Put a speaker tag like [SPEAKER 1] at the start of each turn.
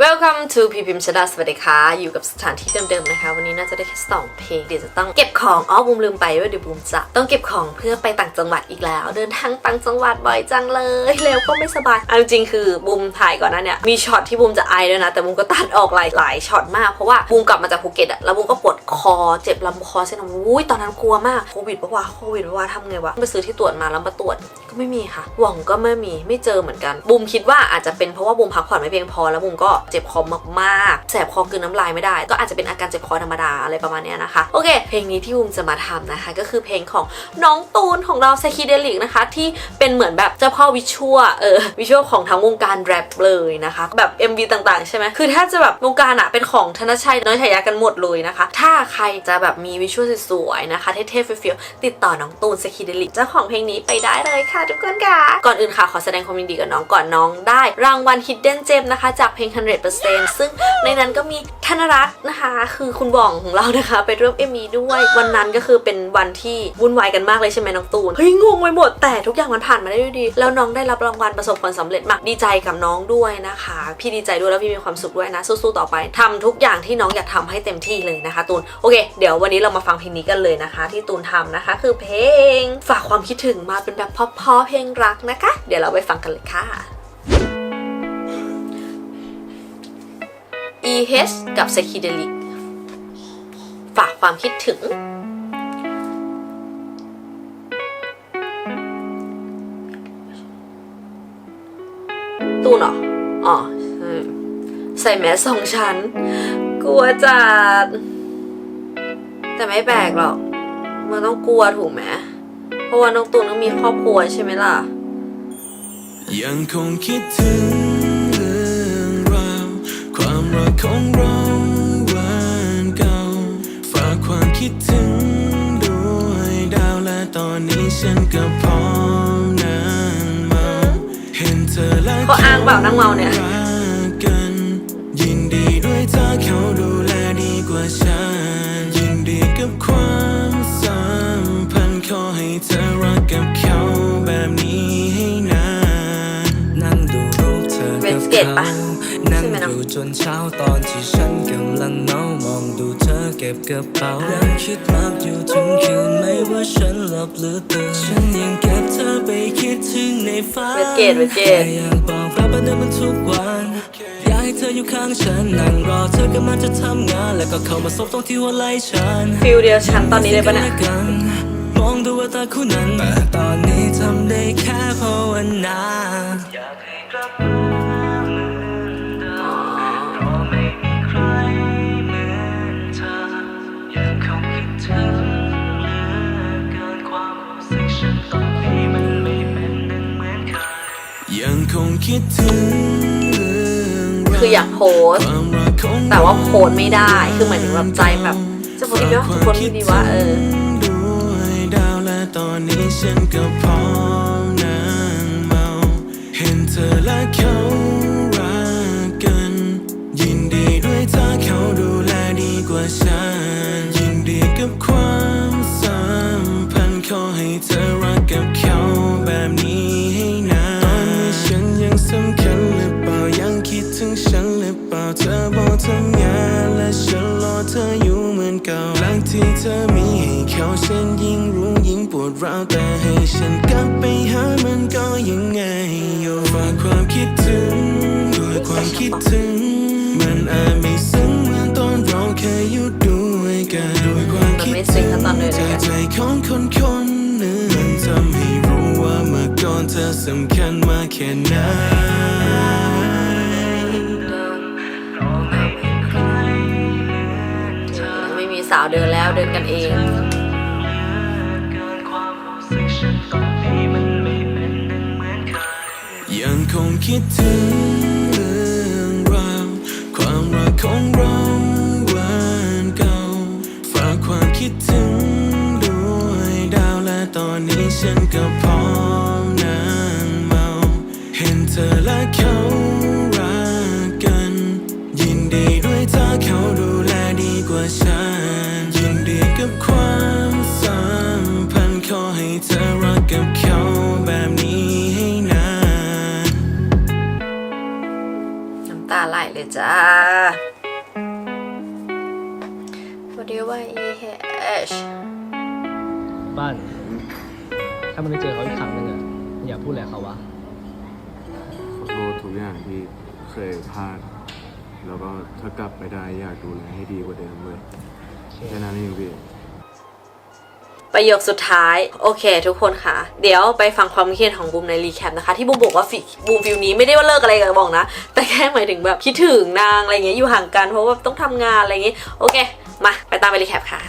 [SPEAKER 1] Welcome to พีพิมชดาสวัสดีค่ะ อยู่กับสถานที่เดิมๆนะคะ วันนี้น่าจะได้แค่สองเพลงเดี๋ยวจะต้องเก็บของอ๋อบูมลืมไปว่าเดี๋ยวบูมจะต้องเก็บของเพื่อไปต่างจังหวัดอีกแล้ว เดินทางต่างจังหวัดบ่อยจังเลยแล้วก็ไม่สบายเอาจริงคือบูมถ่ายก่อนหนั้นเนี่ยมีช็อตที่บูมจะไอด้วยนะ แต่บูมก็ตัดออกหลายหลายช็อตมากเพราะว่าบูมกลับมาจากภูเก็ตอะแล้วบูมก็ปวดคอเจ็บลำคอเส้นอุ้ยตอนนั้นกลัวมากโควิดปะวะโควิดปะวะทำไงวะไปซื้อที่ตรวจมาแล้วมาตรวจก็ไม่มีค่ะหว่องก็ไม่มีไม่เจอเหมือนกันบูมคิดว่าอาจจะเป็นเพราะว่าบูมพักผ่อนไม่เพียงพอแล้วบูมก็เจ็บคอมากๆ แสบคอกลืนน้ำลายไม่ได้ ก็อาจจะเป็นอาการเจ็บคอธรรมดาอะไรประมาณนี้นะคะ โอเค เพลงนี้ที่บูมจะมาทำนะคะ ก็คือเพลงของน้องตูนของเราไซคิเดลิกนะคะ ที่เป็นเหมือนแบบเจ้าพ่อวิชวเออวิชวของทั้งวงการแรปเลยนะคะ แบบ MV ต่างๆ ใช่ไหมคือถ้าจะแบบวงการอะเป็นของธนชัยน้อยฉายากันหมดเลยนะคะ ถ้าใครจะแบบมีวิชวลสวยๆนะคะ เท่ๆเฟี้ยวๆติดต่อน้องตูนไซคิเดลิกเจ้าของเพลงนี้ไปได้เลยค่ะ ทุกคนค่ะ ก่อนอื่นค่ะ ขอแสดงความยินดีกับน้องก่อนน้องได้ รางวัล Hidden Gem นะคะ จากเพลง100%ซึ่งในนั้นก็มีธนรัตน์นะคะ คือคุณบ่องของเรานะคะ ไปร่วมเอ็มีด้วย วันนั้นก็คือเป็นวันที่วุ่นวายกันมากเลยใช่ไหมน้องตูนเฮ้ยงงไปหมดแต่ทุกอย่างมันผ่านมาได้ด้วยดี แล้วน้องได้รับรางวัลประสบผลสำเร็จมากดีใจกับน้องด้วยนะคะ พี่ดีใจด้วยแล้วพี่มีความสุขด้วยนะสู้ๆต่อไปทำทุกอย่างที่น้องอยากทำให้เต็มที่เลยนะคะ ตูนโอเค เดี๋ยววันนี้เรามาฟังเพลงนี้กันเลยนะคะ ที่ตูนทำนะคะ คือเพลงฝากความคิดถึงมาเป็นแบบพราะๆเพลงรักนะคะ เดี๋ยวเราไปฟังกันเลยค่ะ EH กับ Psychedelic ฝากความคิดถึง ตูนเหรออ๋อใช่ใส่แมสสองชั้น กลัวจัด แต่ไม่แปลกหรอก มันต้องกลัวถูกไหม เพราะว่าน้องตูนต้องมีครอบครัวใช่ไหมล่ะ
[SPEAKER 2] ยังคงคิดถึง ของเราวันเก่า ฝากความคิดถึงด้วยดาวและตอนนี้ฉันก็พร้อมนั่งเมาเห็นเธอและ
[SPEAKER 1] เขาอ้างเปล่านั่งเมาเนี่ย
[SPEAKER 2] รักกันยินดีด้วยเธอเขาดูแลดีกว่าฉัน ยินดีกับความสัมพันธ์ขอให้เธอรักกับเขาแบบนี้ให้นาน
[SPEAKER 3] นั่งดูรูปเธอ
[SPEAKER 1] เว
[SPEAKER 3] กับ
[SPEAKER 1] นสเกต
[SPEAKER 3] เขา
[SPEAKER 1] ปะ
[SPEAKER 3] นั่ง
[SPEAKER 1] ใช่ไหมน้อง
[SPEAKER 3] ดูจนเช้าตอนที่ฉันกำลังเมามองดูเธอเก็บกระเป๋ายังคิดมากอยู่ทั้งคืนไม่ว่าฉันหลับหรือตื่นฉันยังเก็บเธอไปคิดถึงในฝัน
[SPEAKER 1] เวทเกตเวทเกต
[SPEAKER 3] แค่อยากบอกรักแบบเดิมมันทุกวันอยากให้เธออยู่ข้างฉันนั่งรอเธอกำลังจะทำงาน แล้วก็เข้ามาซบตรงที่หัวไหล่ฉัน
[SPEAKER 1] ฟิลเดียวฉันตอนนี้เลยปะเนี่ย
[SPEAKER 3] กันมองดูว่าตาคู่นั้นแต่ตอนนี้ทำได้ คงคิดถึงเรื่อง
[SPEAKER 2] ราว
[SPEAKER 1] คืออยากโพสต์
[SPEAKER 2] ความรักของ
[SPEAKER 1] แต่ว่าโพสต์ไม่ได้คือเหมือนถึงแบบใจแบบจะโพสต์ดีวะจะโพสต์ไม่ดีวะเออ
[SPEAKER 2] ด้วยดาวและตอนนี้ฉันก็พร้อมนั่งเมาเห็นเธอและเขา เขาฉันยิ่งรู้ยิ่งปวดร้าวแต่ให้ฉันกลับไปหามันก็ยังไงอยู่ฝากความคิดถึงด้วยความคิดถึง มันอาจไม่ซึ้งเหมือนตอนเราเคยอยู่ด้วยกันด้วยความคิด
[SPEAKER 1] มันไม่ซึ้งเท่าตอนเดินด้วยกัน
[SPEAKER 2] ใจของคนคนหนึ่งมันทำให้รู้ว่าเมื่อก่อนเธอสำคัญมากแค่ไหน
[SPEAKER 1] ไม่มีสาวเดินแล้วเดินกันเอง
[SPEAKER 2] งคงคิดถึงเรื่องราวความรักของเราวันเก่า ฝากความคิดถึงด้วยดาวและตอนนี้ฉันก็พร้อมนั่งเมา เห็นเธอและเขา
[SPEAKER 1] ตาไหลเลยจ้าวันเดียวว่า E H
[SPEAKER 4] บ้าน ถ้ามันได้เจอเขาอีกครั้งหนึงอะอย่าพูดอะไรเขาวะ
[SPEAKER 5] ขอโทษทุกอย่างที่เคยพลาด แล้วก็ถ้ากลับไปได้อยากดูแลให้ดีกว่าเดิมเลยแค่นั้นเองพี่
[SPEAKER 1] ประโยคสุดท้าย โอเค ทุกคนค่ะ เดี๋ยวไปฟังความคิดเห็นของบูมในรีแคปนะคะ ที่บูมบอกว่าฟิบูมฟิลนี้ไม่ได้ว่าเลิกอะไรกับบอกนะ แต่แค่หมายถึงแบบคิดถึงนางอะไรเงี้ยอยู่ห่างกันเพราะว่าต้องทำงานอะไรเงี้ยโอเค มาไปตามไปรีแคปค่ะ